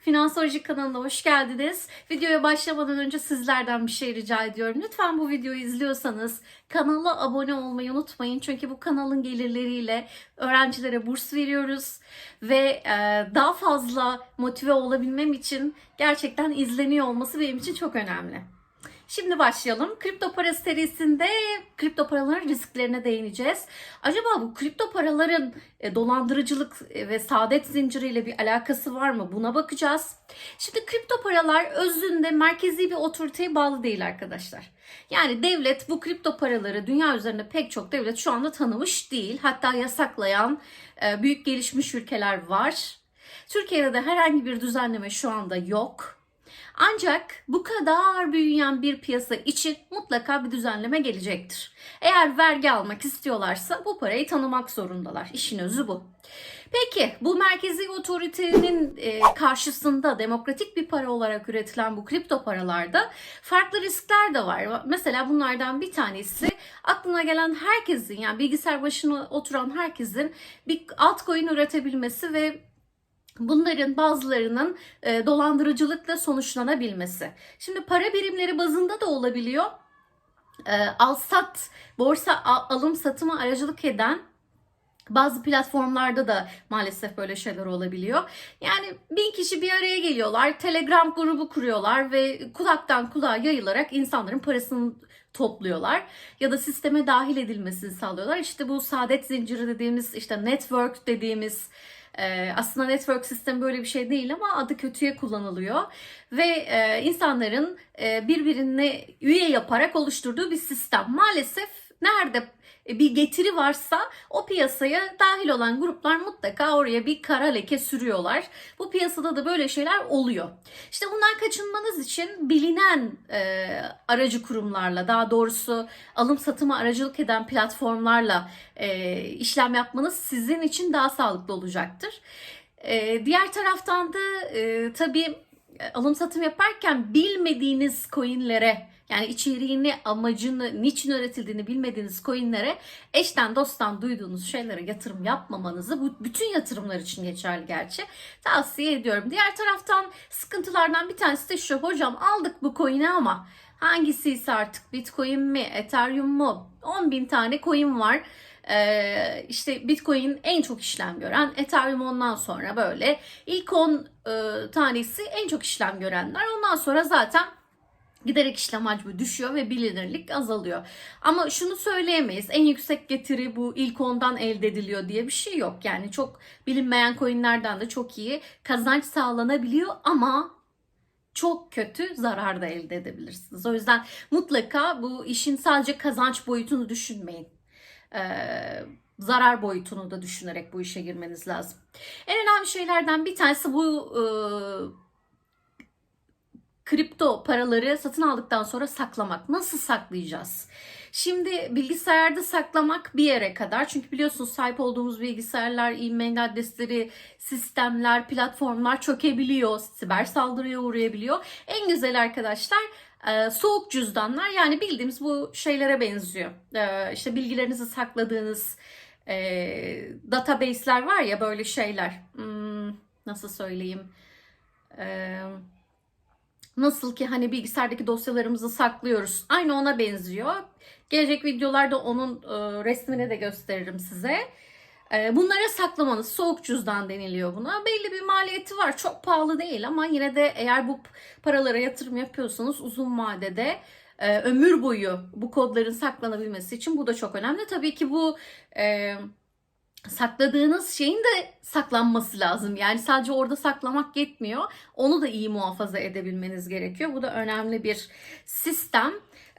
Finansoloji kanalına hoş geldiniz. Videoya başlamadan önce sizlerden bir şey rica ediyorum. Lütfen bu videoyu izliyorsanız kanala abone olmayı unutmayın. Çünkü bu kanalın gelirleriyle öğrencilere burs veriyoruz. Ve e, daha fazla motive olabilmem için gerçekten izleniyor olması benim için çok önemli. Şimdi başlayalım. Kripto para serisinde kripto paraların risklerine değineceğiz. Acaba bu kripto paraların e, dolandırıcılık e, ve saadet zinciriyle bir alakası var mı? Buna bakacağız. Şimdi kripto paralar özünde merkezi bir otoriteye bağlı değil arkadaşlar. Yani devlet bu kripto paraları dünya üzerinde pek çok devlet şu anda tanımış değil. Hatta yasaklayan e, büyük gelişmiş ülkeler var. Türkiye'de de herhangi bir düzenleme şu anda yok. Ancak bu kadar büyüyen bir piyasa için mutlaka bir düzenleme gelecektir. Eğer vergi almak istiyorlarsa bu parayı tanımak zorundalar. İşin özü bu. Peki bu merkezi otoritenin e, karşısında demokratik bir para olarak üretilen bu kripto paralarda farklı riskler de var. Mesela bunlardan bir tanesi aklına gelen herkesin yani bilgisayar başına oturan herkesin bir altcoin üretebilmesi ve Bunların bazılarının e, dolandırıcılıkla sonuçlanabilmesi. Şimdi para birimleri bazında da olabiliyor. E, al-sat, borsa al- alım satıma aracılık eden bazı platformlarda da maalesef böyle şeyler olabiliyor. Yani bin kişi bir araya geliyorlar, Telegram grubu kuruyorlar ve kulaktan kulağa yayılarak insanların parasını topluyorlar ya da sisteme dahil edilmesini sağlıyorlar. İşte bu saadet zinciri dediğimiz işte network dediğimiz ee, aslında network sistemi böyle bir şey değil ama adı kötüye kullanılıyor ve e, insanların e, birbirine üye yaparak oluşturduğu bir sistem. Maalesef nerede bir getiri varsa o piyasaya dahil olan gruplar mutlaka oraya bir kara leke sürüyorlar. Bu piyasada da böyle şeyler oluyor. İşte bundan kaçınmanız için bilinen e, aracı kurumlarla daha doğrusu alım satıma aracılık eden platformlarla e, işlem yapmanız sizin için daha sağlıklı olacaktır. E, diğer taraftan da e, tabii alım satım yaparken bilmediğiniz coinlere yani içeriğini, amacını, niçin üretildiğini bilmediğiniz coinlere eşten dosttan duyduğunuz şeylere yatırım yapmamanızı bu bütün yatırımlar için geçerli gerçi tavsiye ediyorum. Diğer taraftan sıkıntılardan bir tanesi de şu hocam aldık bu coin'i ama hangisi ise artık bitcoin mi, ethereum mu 10 bin tane coin var. Ee, işte Bitcoin en çok işlem gören, Ethereum ondan sonra böyle ilk 10 e, tanesi en çok işlem görenler. Ondan sonra zaten giderek işlem hacmi düşüyor ve bilinirlik azalıyor. Ama şunu söyleyemeyiz. En yüksek getiri bu ilk ondan elde ediliyor diye bir şey yok. Yani çok bilinmeyen coinlerden de çok iyi kazanç sağlanabiliyor ama çok kötü zarar da elde edebilirsiniz. O yüzden mutlaka bu işin sadece kazanç boyutunu düşünmeyin. Ee, zarar boyutunu da düşünerek bu işe girmeniz lazım. En önemli şeylerden bir tanesi bu e, kripto paraları satın aldıktan sonra saklamak. Nasıl saklayacağız? Şimdi bilgisayarda saklamak bir yere kadar. Çünkü biliyorsunuz sahip olduğumuz bilgisayarlar, e-mail adresleri, sistemler, platformlar çökebiliyor. Siber saldırıya uğrayabiliyor. En güzel arkadaşlar e, soğuk cüzdanlar yani bildiğimiz bu şeylere benziyor. E, işte bilgilerinizi sakladığınız e, database'ler var ya böyle şeyler. Hmm, nasıl söyleyeyim? Eee Nasıl ki hani bilgisayardaki dosyalarımızı saklıyoruz. Aynı ona benziyor. Gelecek videolarda onun e, resmini de gösteririm size. E, bunlara saklamanız soğuk cüzdan deniliyor buna. Belli bir maliyeti var. Çok pahalı değil ama yine de eğer bu paralara yatırım yapıyorsanız uzun vadede e, ömür boyu bu kodların saklanabilmesi için bu da çok önemli. Tabii ki bu e, sakladığınız şeyin de saklanması lazım. Yani sadece orada saklamak yetmiyor. Onu da iyi muhafaza edebilmeniz gerekiyor. Bu da önemli bir sistem.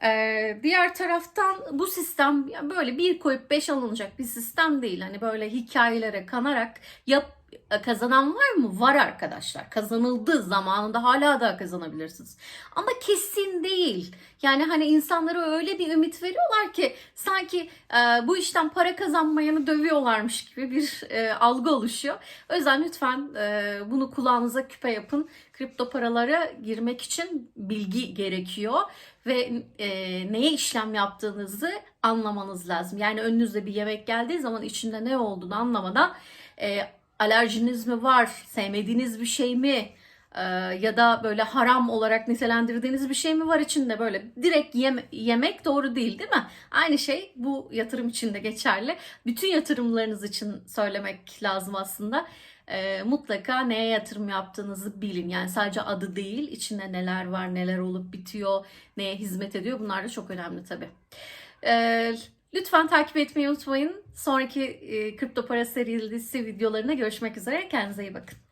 Ee, diğer taraftan bu sistem böyle bir koyup beş alınacak bir sistem değil. Hani böyle hikayelere kanarak yap kazanan var mı? Var arkadaşlar. Kazanıldı zamanında hala da kazanabilirsiniz. Ama kesin değil. Yani hani insanlara öyle bir ümit veriyorlar ki sanki e, bu işten para kazanmayanı dövüyorlarmış gibi bir e, algı oluşuyor. O yüzden lütfen e, bunu kulağınıza küpe yapın. Kripto paralara girmek için bilgi gerekiyor ve e, neye işlem yaptığınızı anlamanız lazım. Yani önünüzde bir yemek geldiği zaman içinde ne olduğunu anlamadan e, alerjiniz mi var, sevmediğiniz bir şey mi, Ee, ya da böyle haram olarak nitelendirdiğiniz bir şey mi var içinde böyle direkt yem- yemek doğru değil değil mi? Aynı şey bu yatırım için de geçerli. Bütün yatırımlarınız için söylemek lazım aslında. Ee, mutlaka neye yatırım yaptığınızı bilin. Yani sadece adı değil, içinde neler var, neler olup bitiyor, neye hizmet ediyor. Bunlar da çok önemli tabii. Ee, lütfen takip etmeyi unutmayın. Sonraki e, kripto para serisi videolarına görüşmek üzere. Kendinize iyi bakın.